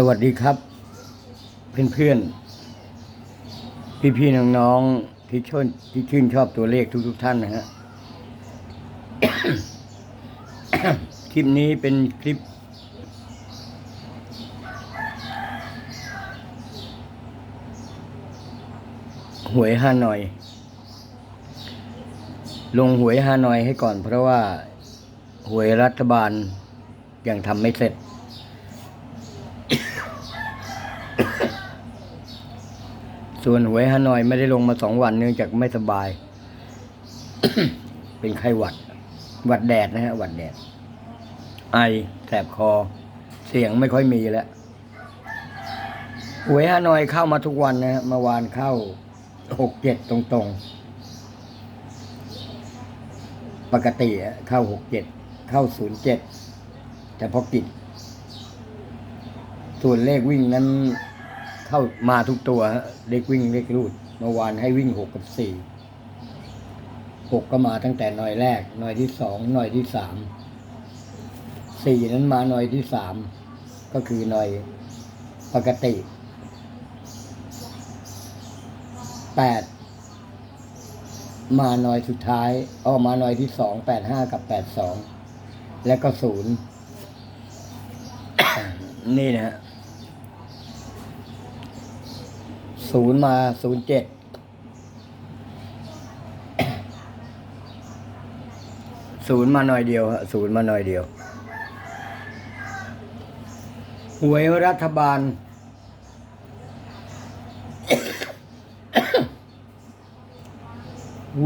สวัสดีครับ เพื่อนๆ พี่ๆ น้องๆ ที่ชื่นที่ชื่นชอบตัวเลขทุกๆท่านนะฮะ คลิปนี้เป็นคลิป หวยฮานอย ลงหวยฮานอยให้ก่อนเพราะว่า หวยรัฐบาลยังทำไม่เสร็จ ส่วนหวยฮานอยไม่ได้ลงมาสองวันเนื่องจากไม่สบาย เป็นไข้หวัด หวัดแดดนะฮะหวัดแดด ไอแสบคอ เสียงไม่ค่อยมีแล้วหวยฮานอยเข้ามาทุกวันนะฮะเมื่อวานเข้าหกเจ็ดตรงๆ ปกติเข้าหกเจ็ดเข้าศูนย์เจ็ดแต่พอกิดส่วนเลขวิ่งนั้น เข้ามาทุกตัวฮะเลขวิ่งเลขรูดเมื่อวานให้วิ่งหกกับสี่หกก็มาตั้งแต่หน่อยแรกหน่อยที่สองหน่อยที่สามสี่นั้นมาหน่อยที่สามก็คือหน่อยปกติแปดมาหน่อยสุดท้ายออกมาหน่อยที่สองแปดห้ากับแปดสองแล้วก็ศูนย์นี่นะฮะ ศูนย์มาศูนย์เจ็ดศูนย์มาหน่อยเดียวฮะศูนย์มาหน่อยเดียวหวยรัฐบาล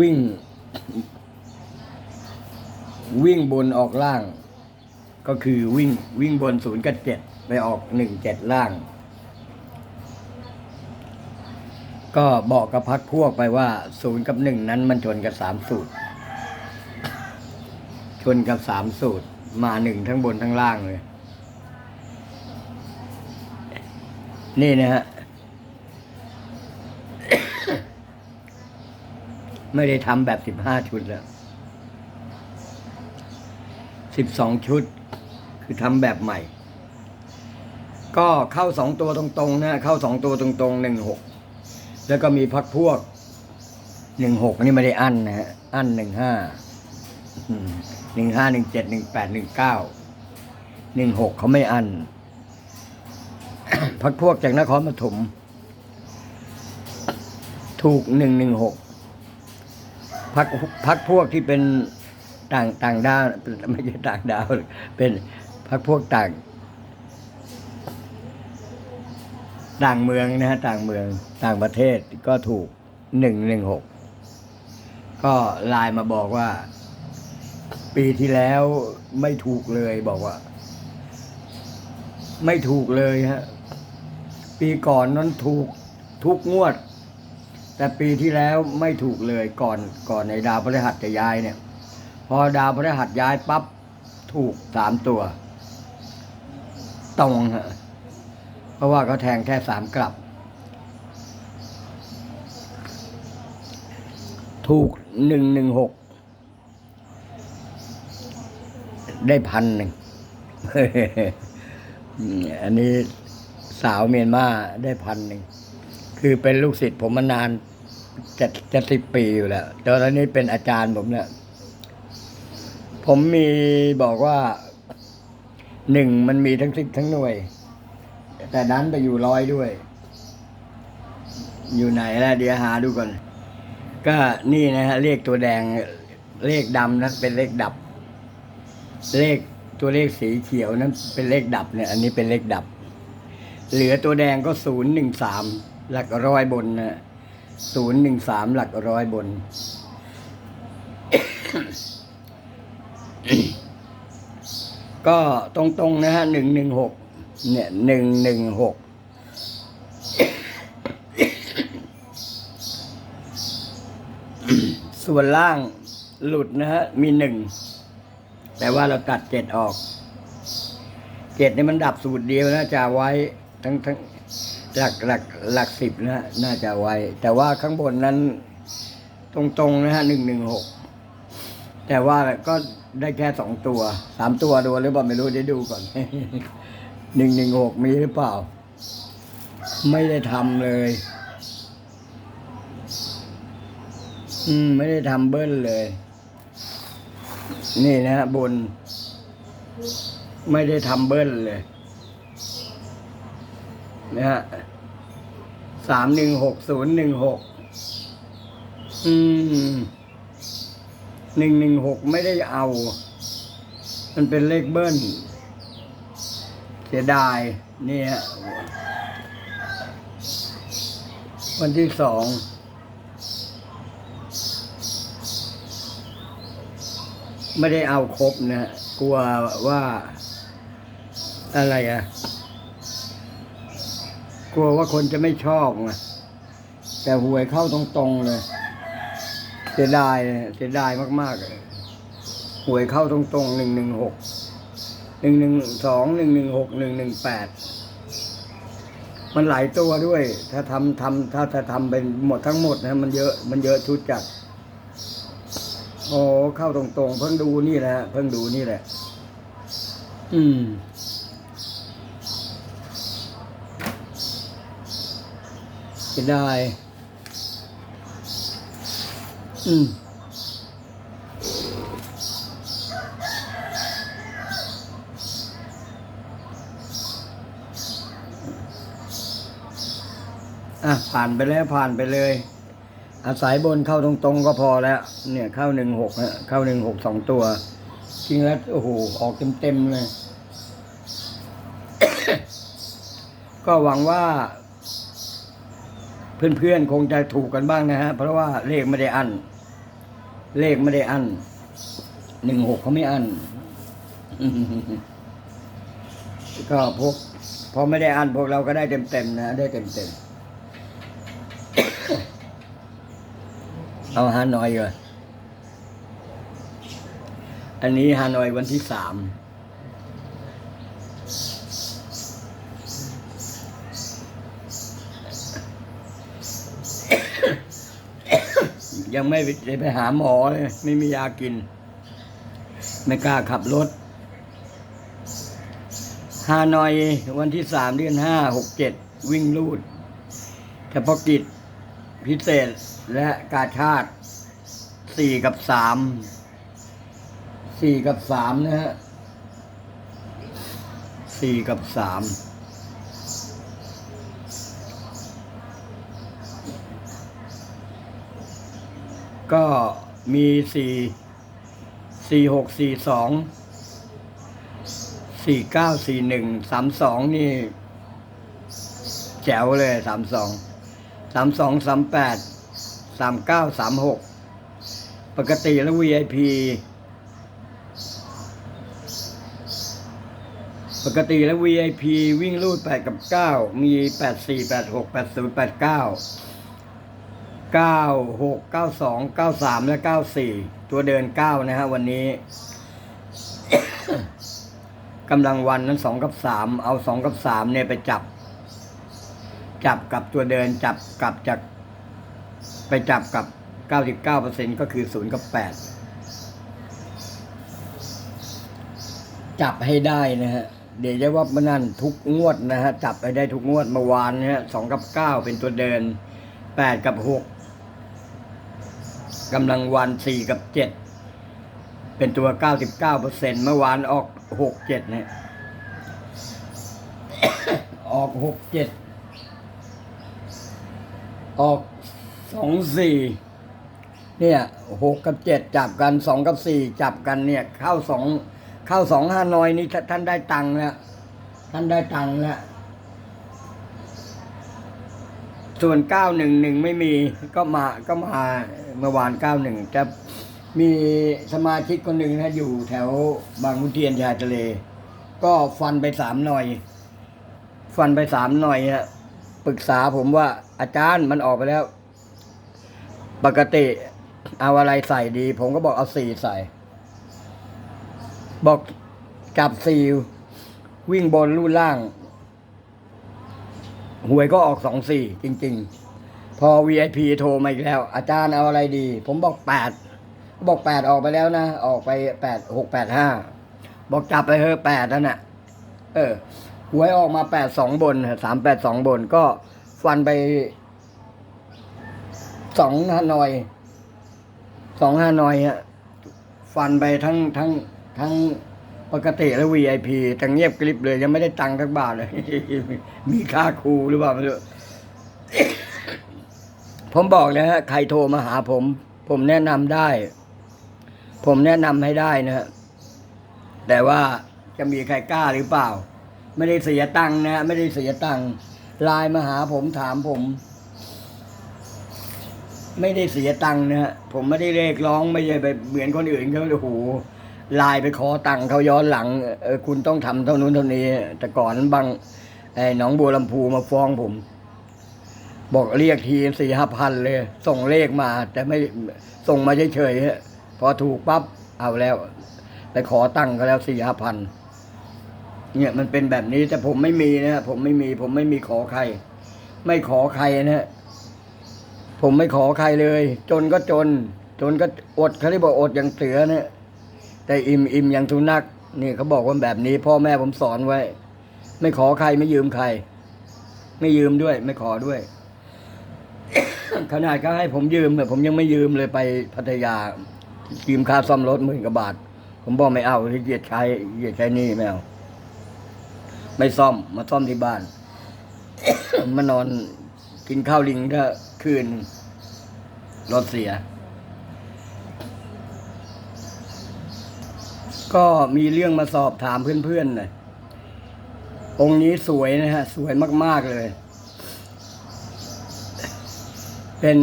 วิ่ง วิ่งบนออกล่าง ก็คือวิ่งวิ่งบนศูนย์กับเจ็ดไปออกหนึ่งเจ็ดล่าง ก็บอกกับพักพวกไปว่าศูนย์กับหนึ่งนั้นมันชนกับสามสูตร ชนกับสามสูตร มาหนึ่งทั้งบนทั้งล่างเลย นี่นะฮะ ไม่ได้ทำแบบสิบห้าชุดแล้วสิบสองชุด คือทำแบบใหม่ ก็เข้าสองตัวตรงๆนะ เข้าสองตัวตรงๆหนึ่งหก แล้วก็มีพักพวกหนึ่งหกนี่ไม่ได้อั้นนะฮะ อั้นหนึ่งห้าหนึ่งห้าหนึ่งเจ็ดหนึ่งแปดหนึ่งเก้าหนึ่งหกเขาไม่อั้นพักพวกจากนครปฐมถูกหนึ่งหนึ่งหกพักพักพวกที่เป็นต่างต่างดาวไม่ใช่ต่างดาวเป็นพักพวกต่าง ต่างเมืองนะฮะต่างเมืองต่างประเทศก็ถูกหนึ่งหนึ่งหกก็ไลน์มาบอกว่า ปีที่แล้วไม่ถูกเลยบอกว่า ไม่ถูกเลยฮะปีก่อนนั้นถูกทุกงวด แต่ปีที่แล้วไม่ถูกเลยก่อนก่อนในดาวพฤหัสจะย้ายเนี่ย พอดาวพฤหัสย้ายปั๊บถูกสามตัวตรงฮะ เพราะว่าเขาแทงแค่สามกลับ ถูกหนึ่งหนึ่งหกได้พันหนึ่ง อันนี้สาวเมียนมาได้พันหนึ่ง คือเป็นลูกศิษย์ผมมานานจะจะสิบปีอยู่แล้วตอนนี้เป็นอาจารย์ผมเนี่ย ผมมีบอกว่าหนึ่งมันมีทั้งสิบทั้งหน่วย แต่ดันไปอยู่ร้อยด้วย อยู่ไหนล่ะเดี๋ยวหาดูก่อน ก็นี่นะฮะเลขตัวแดงเลขดำนั้นเป็นเลขดับ เลขตัวเลขสีเขียวนั้นเป็นเลขดับเนี่ย อันนี้เป็นเลขดับ เหลือตัวแดงก็ศูนย์หนึ่งสามหลักร้อยบนนะศูนย์หนึ่งสามหลักร้อยบน ก็ตรงๆนะฮะหนึ่งหนึ่งหก เนี่ยหนึ่งหนึ่งหกส่วนล่างหลุดนะฮะ มีหนึ่งแต่ว่าเราตัดเจ็ดออกเจ็ดนี่มันดับสูตรเดียวนะจะเอาไว้ทั้งทั้งหลักหลักหลักสิบนะฮะน่าจะไว้ แต่ว่าข้างบนนั้นตรงๆนะฮะหนึ่งหนึ่งหกแต่ว่าก็ได้แค่สองตัวสามตัวดูหรือเปล่าไม่รู้เดี๋ยวดูก่อน หนึ่งหนึ่งหกมีหรือเปล่า ไม่ได้ทำเลย อืม ไม่ได้ทำเบิ้ลเลย นี่นะฮะบน ไม่ได้ทำเบิ้ลเลยนะฮะสามหนึ่งหกศูนย์หนึ่งหกอืมหนึ่งหนึ่งหกไม่ได้เอา มันเป็นเลขเบิ้ล เสียดายนี่ฮะวันที่สองไม่ได้เอาครบนะกลัวว่าอะไรอะกลัวว่าคนจะไม่ชอบไงแต่หวยเข้าตรงๆเลยเสียดายเลยเสียดายมากๆเลยหวยเข้าตรงๆหนึ่งหนึ่งหก หนึ่งหนึ่งสองหนึ่งหนึ่งหกหนึ่งหนึ่งแปดมันหลายตัวด้วย ถ้าทำทำถ้าจะทำเป็นหมดทั้งหมดนะมันเยอะมันเยอะชุดจัดโอ้เข้าตรงๆ เพิ่งดูนี่แหละเพิ่งดูนี่แหละ อืมจะได้ อืม อะผ่านไปแล้วผ่านไปเลย อาศัยบนเข้าตรงๆก็พอแล้ว เนี่ยเข้าหนึ่งหกฮะเข้าหนึ่งหกสองตัวจริงแล้วโอ้โหออกเต็มๆเลย ก็หวังว่า เพื่อนๆคงจะถูกกันบ้างนะฮะ เพราะว่าเลขไม่ได้อัน เลขไม่ได้อันหนึ่งหกเขาไม่อันก็พวกพอไม่ได้อันพวกเราก็ได้เต็มๆนะ ได้เต็มๆ เอาฮานอยก่อนอันนี้ฮานอยวันที่สามยังไม่ได้ไปหาหมอเลย ไม่มียากิน ไม่กล้าขับรถฮานอยวันที่สามเดือนห้าหกเจ็ดวิ่งลูดเฉพาะกิจพิเศษ และกาชาติสี่กับสามสี่กับสามนะฮะสี่กับสามก็มีสี่สี่หกสี่สองสี่เก้าสี่หนึ่งสามสองนี่ แจ๋วเลยสามสองสามสองสามแปด สามเก้าสามหกปกติแล้ว VIP ปกติแล้ว VIP วิ่งรูดแปดกับเก้ามีแปดสี่แปดหกแปดศูนย์แปดเก้าเก้าหกเก้าสองเก้าสามและเก้าสี่ตัวเดินเก้านะฮะวันนี้ กำลังวันนั้นสองกับสามเอาสองกับสามเนี่ยไปจับ จับกับตัวเดินจับกับจาก ไปจับกับ 99%ก็คือ 0 กับ 8 จับให้ได้นะฮะ เดี๋ยวจะว่ามันนั่นทุกงวดนะฮะ จับให้ได้ทุกงวดเมื่อวานนี่ยสองกับ 9 เป็นตัวเดิน 8 กับ 6กำลังวัน 4 กับ 7 เป็นตัว 99%เมื่อวานออก 6 7เนี่ยออก 6 7 ออก สองสี่เนี่ยหกกับเจ็ดจับกันสองกับสี่จับกันเนี่ยเข้าสองเข้าสองห้าน้อยนี่ท่านได้ตังค์แล้วท่านได้ตังค์แล้วส่วนเก้าหนึ่งหนึ่งไม่มีก็มาก็มาเมื่อวานเก้าหนึ่งจะมีสมาชิกคนหนึ่งนะอยู่แถวบางขุนเทียนชายทะเล ก็ฟันไปสามหน่อย ฟันไปสามหน่อยฮะปรึกษาผมว่าอาจารย์มันออกไปแล้ว ปกติเอาอะไรใส่ดี ผมก็บอกเอาสี่ใส่ บอกจับสี่วิ่งบนลู่ล่าง หวยก็ออกสองสี่จริง ๆ พอ VIP โทรมาอีกแล้ว อาจารย์เอาอะไรดี ผมบอกแปดบอกแปดออกไปแล้วนะ ออกไปแปดหกแปดห้าบอกจับไปเถอแปดนั่นน่ะ เออหวยออกมาแปดสองบนสามแปดสองบนก็ฟันไป สองฮานอยสองฮานอยฮะฟันไปทั้งทั้งทั้งปกติและ VIP แต่เงียบกริบเลย ยังไม่ได้ตังค์ทักบาทเลย มีค่าครูหรือเปล่าไม่รู้ผมบอกเลยฮะใครโทรมาหาผม ผมแนะนำได้ ผมแนะนำให้ได้นะฮะแต่ว่าจะมีใครกล้าหรือเปล่า ไม่ได้เสียตังค์นะฮะไม่ได้เสียตังค์ไลน์มาหาผมถามผม ไม่ได้เสียตังค์นะฮะผมไม่ได้เรียกร้องไม่ใช่ไปเหมือนคนอื่นเขาโอ้โหไลน์ไปขอตังค์เขาย้อนหลังเออคุณต้องทำเท่านู้นเท่านี้ แต่ก่อนบางไอ้หนองบัวลำพูมาฟ้องผม บอกเรียกทีสี่ห้าพันเลย ส่งเลขมา แต่ไม่ส่งมาเฉยๆฮะพอถูกปั๊บเอาแล้ว ไปขอตังค์เขาแล้วสี่ห้าพันเนี่ยมันเป็นแบบนี้แต่ผมไม่มีนะฮะผมไม่มี ผมไม่มีขอใคร ไม่ขอใครนะฮะ ผมไม่ขอใครเลย จนก็จน จนก็อดเขาที่บอกอดอย่างเสือเนี่ยแต่อิ่มอิ่มอย่างสุนัขนี่เขาบอกว่าแบบนี้ พ่อแม่ผมสอนไว้ ไม่ขอใครไม่ยืมใคร ไม่ยืมด้วย ไม่ขอด้วยขนาดก็ให้ผมยืมแต่ผมยังไม่ยืมเลยไปพัทยายืมค่าซ่อมรถหมื่นกว่าบาท ผมบอกไม่เอาที่เกียจใช้เกียจใช้นี่ไม่เอาไม่ซ่อมมาซ่อมที่บ้านมานอน กินข้าวลิงก็คืนรถเสีย ก็มีเรื่องมาสอบถามเพื่อนๆหน่อยองค์นี้สวยนะฮะ สวยมาก ๆ เลย เป็น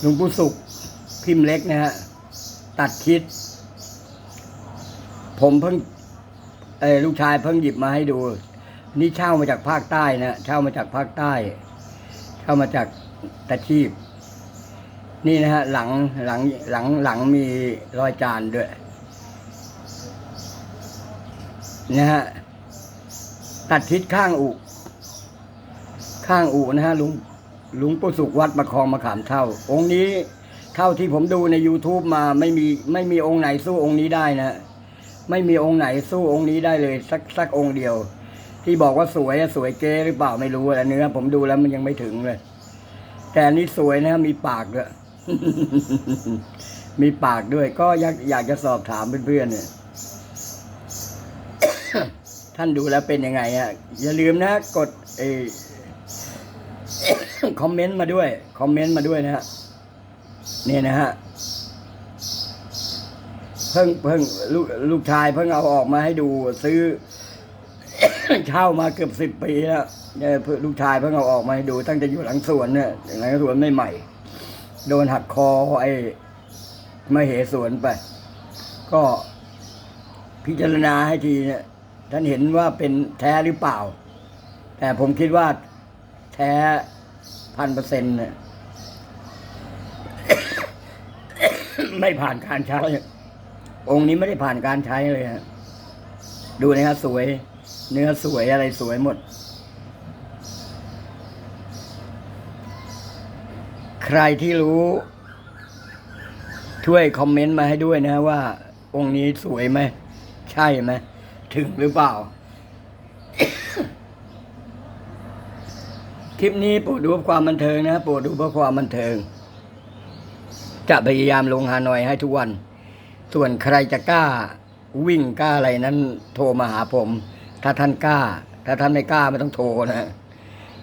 หลวงปู่สุขพิมพ์เล็กนะฮะ ตัดคิด ผมเพิ่งเออลูกชายเพิ่งหยิบมาให้ดู นี่เช่ามาจากภาคใต้นะเช่ามาจากภาคใต้ เช่ามาจากตะชีบนี่นะฮะหลังหลังหลังหลังมีรอยจานด้วยนะฮะตัดทิศข้างอุ ข้างอูนะฮะลุงลุงปู่สุขวัดประคองมะขามเท่า องค์นี้เท่าที่ผมดูใน YouTube มาไม่มีไม่มีองค์ไหนสู้องค์นี้ได้นะ ไม่มีองค์ไหนสู้องค์นี้ได้เลย สักสักองค์เดียว ที่บอกว่าสวยอะสวยเก๊หรือเปล่าไม่รู้แต่เนื้อผมดูแล้วมันยังไม่ถึงเลย แต่อันนี้สวยนะมีปากด้วยมีปากด้วย ก็อยากอยากจะสอบถามเพื่อนๆเนี่ยท่านดูแล้วเป็นยังไงฮะอย่าลืมนะ กดเอคอมเมนต์มาด้วย คอมเมนต์มาด้วยนะฮะนี่นะฮะเพิ่งเพิ่งลูกลูกชายเพิ่งเอาออกมาให้ดูซื้อ เช่ามาเกือบสิบปีแล้วเนี่ยเพิ่งลูกชายเพิ่งเอาออกมาให้ดูตั้งแต่อยู่หลังสวนเนี่ยหลังสวนไม่ใหม่โดนหักคอไอ้มาเหสวนไป ก็พิจารณาให้ทีเนี่ยท่านเห็นว่าเป็นแท้หรือเปล่า แต่ผมคิดว่าแท้พันเปอร์เซ็นต์เนี่ยไม่ผ่านการใช้องค์นี้ไม่ได้ผ่านการใช้เลยฮะดูนะฮะสวย เนื้อสวยอะไรสวยหมด ใครที่รู้ ช่วยคอมเมนต์มาให้ด้วยนะว่า องค์นี้สวยไหม ใช่ไหม ถึงหรือเปล่า คลิปนี้โปรดดูเพื่อความบันเทิงนะโปรดดูเพื่อความบันเทิง จะพยายามลงฮานอยให้ทุกวัน ส่วนใครจะกล้าวิ่งกล้าอะไรนั้นโทรมาหาผม ถ้าท่านกล้า ถ้าท่านไม่กล้าไม่ต้องโทรนะ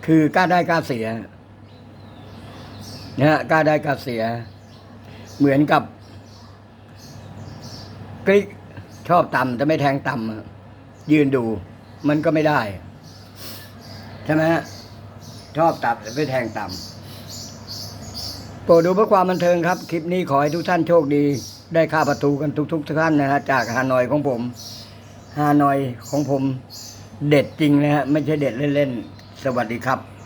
คือกล้าได้กล้าเสียนะฮะกล้าได้กล้าเสีย เหมือนกับกริกชอบต่ำแต่ไม่แทงต่ำยืนดูมันก็ไม่ได้ ใช่ไหมฮะชอบต่ำแต่ไม่แทงต่ำโปรดดูเพื่อความบันเทิงครับ คลิปนี้ขอให้ทุกท่านโชคดี ได้ค่าประตูกันทุกๆท่านนะฮะจากฮานอยของผม ฮานอยของผมเด็ดจริงนะฮะ ไม่ใช่เด็ดเล่น ๆ สวัสดีครับ